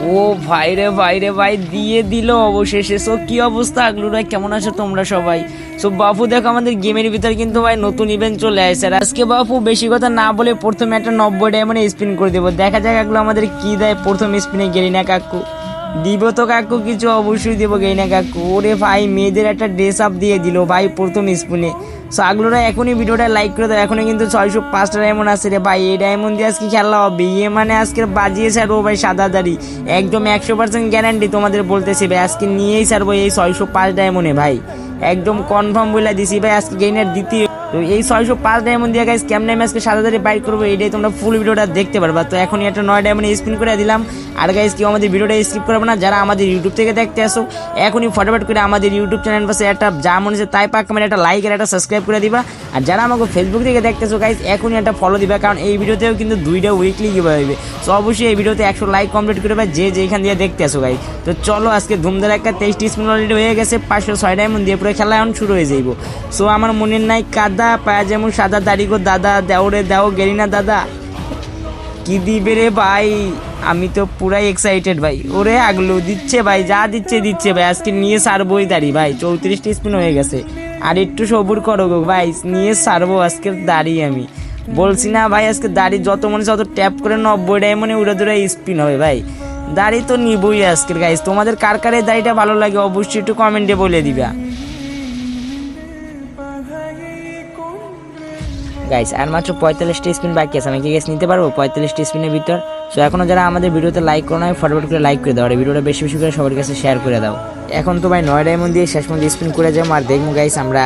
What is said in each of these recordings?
ও ভাই রে ভাই রে, ভাই, দিয়ে দিল অবশেষে। সো, কি অবস্থা? আগলুরা কেমন আছো তোমরা সবাই? সো, বাপু, দেখো আমাদের গেমের ভিতর কিন্তু ভাই নতুন ইভেন্ট চলে আসছে। আজকে বাপু, বেশি কথা না বলে প্রথমে একটা নব্বই ডায়মন্ডে স্পিন করে দেবো। দেখা যাক এগুলো আমাদের কি দেয় প্রথম স্পিনে গেলি না, কাকু? দিব তো কাকু, কিছু অবশ্যই দেবো গেইনা কাকু। ওরে ভাই, মেয়েদের একটা ড্রেস আপ দিয়ে দিল ভাই প্রথম স্পুনে সো আগলোরা এখনই ভিডিওটা লাইক করে দাও। এখনই কিন্তু ছয়শো পাঁচটা ডায়মন্ড আছে রে ভাই। এই ডায়মন্ড দিয়ে আজকে খেলা হবে। ইয়ে মানে আজকে বাজিয়ে ছাড়বো ভাই সাদা দাড়ি। একদম একশো পার্সেন্ট গ্যারান্টি তোমাদের বলতেছি ভাই, আজকে নিয়েই ছাড়বো এই ছয়শো পাঁচ ডায়মন্ডে ভাই। একদম কনফার্ম বলে দিছি ভাই, আজকে গেইনার দ্বিতীয় তো এই ছয়শো পাঁচ ডায়মন্ড দিয়ে গাইস কেমনে আমি আজকে সাদা দাঁড়িয়ে বাইক করব এটাই তোমরা ফুল ভিডিওটা দেখতে পারবা। তো এখনই একটা নয় ডায়মন্ড স্পিন করে দিলাম। আর গাইস কেউ আমাদের ভিডিওটা স্কিপ করবে না, যারা আমাদের ইউটিউব থেকে দেখতে আসো, এখনই ফটোফট করে আমাদের ইউটিউব চ্যানেল পাশে একটা যা মনে হচ্ছে, তাই পাক একটা লাইক আর একটা সাবস্ক্রাইব করে দিবা। আর যারা আমাকে ফেসবুক থেকে দেখতেছো গাইস এখনই একটা ফলো দিবে, কারণ এই ভিডিওতেও কিন্তু দুইটা উইকলি গিয়ে হবে। তো অবশ্যই এই ভিডিওতে একশো লাইক কমপ্লিট করে যে যেখান দিয়ে দেখতে আসো গাইস তো চলো, আজকে ধুমধার একটা তেইশটি স্পিন অলরেডি হয়ে গেছে, পাঁচশো ছয় ডায়মন্ড দিয়ে পুরো খেলা এখন শুরু হয়ে যাইব। সো আমার মনের নাই কাদা, পায়া যেমন সাদা দাড়ি গো দাদা দেও রে দেও গেলি না দাদা। কি দিবে রে ভাই? আমি তো পুরাই এক্সাইটেড ভাই। ওরে আগলো, দিচ্ছে ভাই, যা দিচ্ছে দিচ্ছে ভাই। আজকে নিয়ে সারবোই দাঁড়ি, ভাই। চৌত্রিশটি স্পিন হয়ে গেছে। আর একটু সবুর করো গো ভাই, নিয়ে সারবো, আজকে দাড়ি আমি। বলছি না ভাই, আজকে দাড়ি যত মনে অত ট্যাপ করে নব্বই ডায়মন্ডে উড়ে দূরে স্পিন হবে ভাই। দাড়ি তো নিবই আজকের গাইস তোমাদের কার কার দাড়িটা ভালো লাগে অবশ্যই একটু কমেন্টে বলে দিবা। গাইস আর মাত্র পঁয়তাল্লিশটি স্পিন বাকি আছে, আমি কি গ্যাস নিতে পারব? পঁয়তাল্লিশটি স্পিনের ভিতর। সো এখনও যারা আমাদের ভিডিওতে লাইক করো না ফটোফট করে লাইক করে দাও, আর ভিডিওটা বেশি বেশি করে সবার কাছে শেয়ার করে দাও। এখন তো ভাই নয় ডায়মন্ড দিয়ে শেষ পর্যন্ত স্পিন করে যাব আর দেখব গাইস আমরা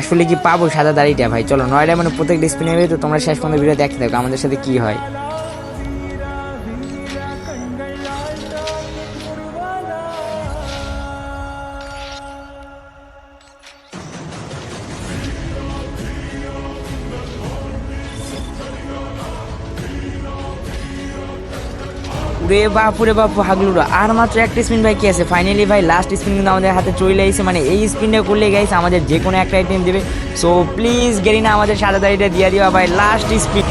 আসলে কি পাবো সাদা দাড়িটা? ভাই, চলো, নয় ডায়মন্ড প্রত্যেকটা স্পিন হবে তো তোমরা শেষ পর্যন্ত ভিডিও দেখতে থাকো, আমাদের সাথে কি হয়? রে বাপুরে বাপু হাগলুরা আর মাত্র একটা স্পিন ভাই কি আছে? ফাইনালি ভাই লাস্ট স্পিন কিন্তু আমাদের হাতে চলে এসেছে মানে এই স্পিনটা করলে গাইছে আমাদের যে কোনো একটা আইটেম দেবে। সো প্লিজ গেরিনা আমাদের সাদা দাড়িটা দিয়ে দিবা ভাই লাস্ট স্পিন